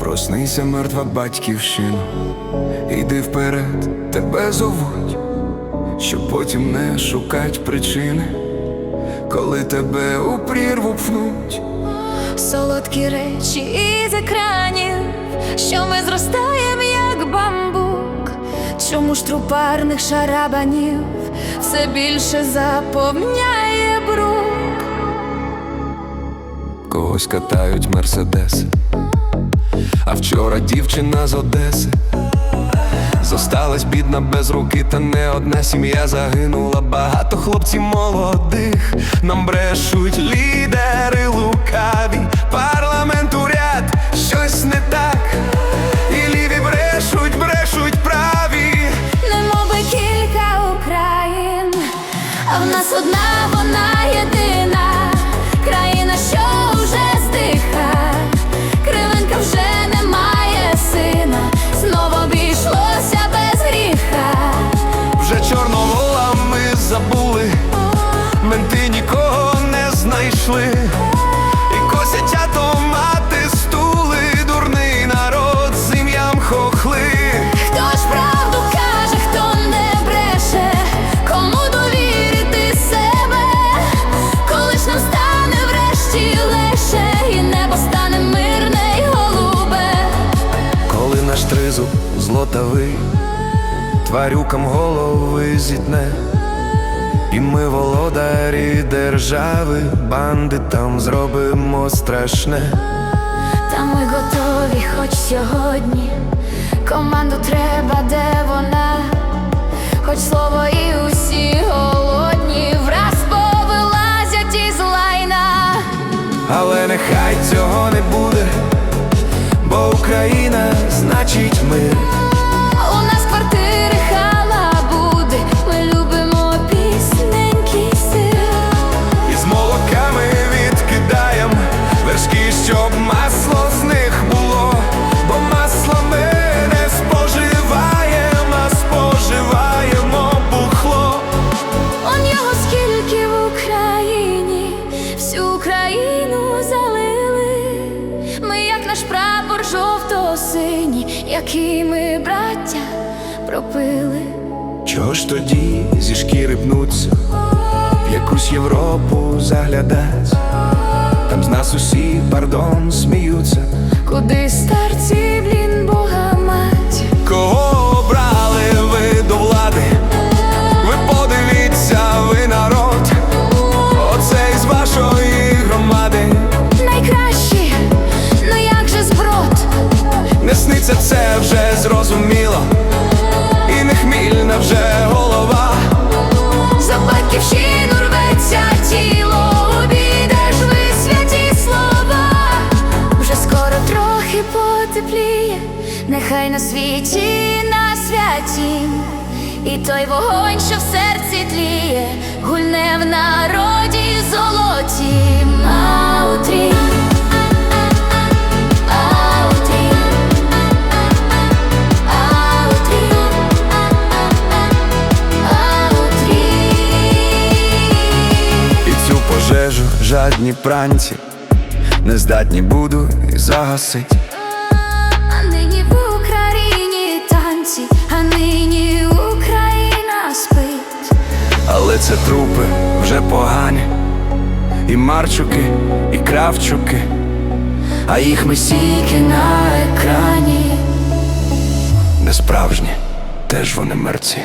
Проснися, мертва батьківщина, іди вперед, тебе зовуть, щоб потім не шукать причини, коли тебе у прірву пхнуть. Солодкі речі із екранів, що ми зростаємо. Чому ж трупарних шарабанів все більше заповняє брук? Когось катають мерседеси, а вчора дівчина з Одеси. Зосталась бідна без руки, та не одна сім'я загинула. Багато хлопців молодих нам брешуть лідери лукаві, одна вона єдина. Країна, що вже здиха, кривенка вже не має сина, знову обійшлося без гріха. Вже чорновола ми забули, менти нікого не знайшли, злотавий, тварюкам голови зітне, і ми володарі держави, бандитам зробимо страшне. Та ми готові, хоч сьогодні. Команду треба, де вона, хоч слово і усі голодні, враз повилазять із лайна. Але нехай цього не буде, бо Україна значить мир. Жовто-синій, ми, браття, пропили. Чого ж тоді зі шкіри пнуться, в якусь Європу заглядать, там з нас усі, пардон, сміються. Куди старці, блін, Бога мать? Кого на світі на святім, і той вогонь, що в серці тліє, гульне в народі золотім. Аутрі, аутрі, аутрі. І цю пожежу жадні пранці, не здатні буду і загасить. Але це трупи вже погані, і марчуки, і кравчуки, а їх ми Тільки на екрані. не справжні, теж вони мерці.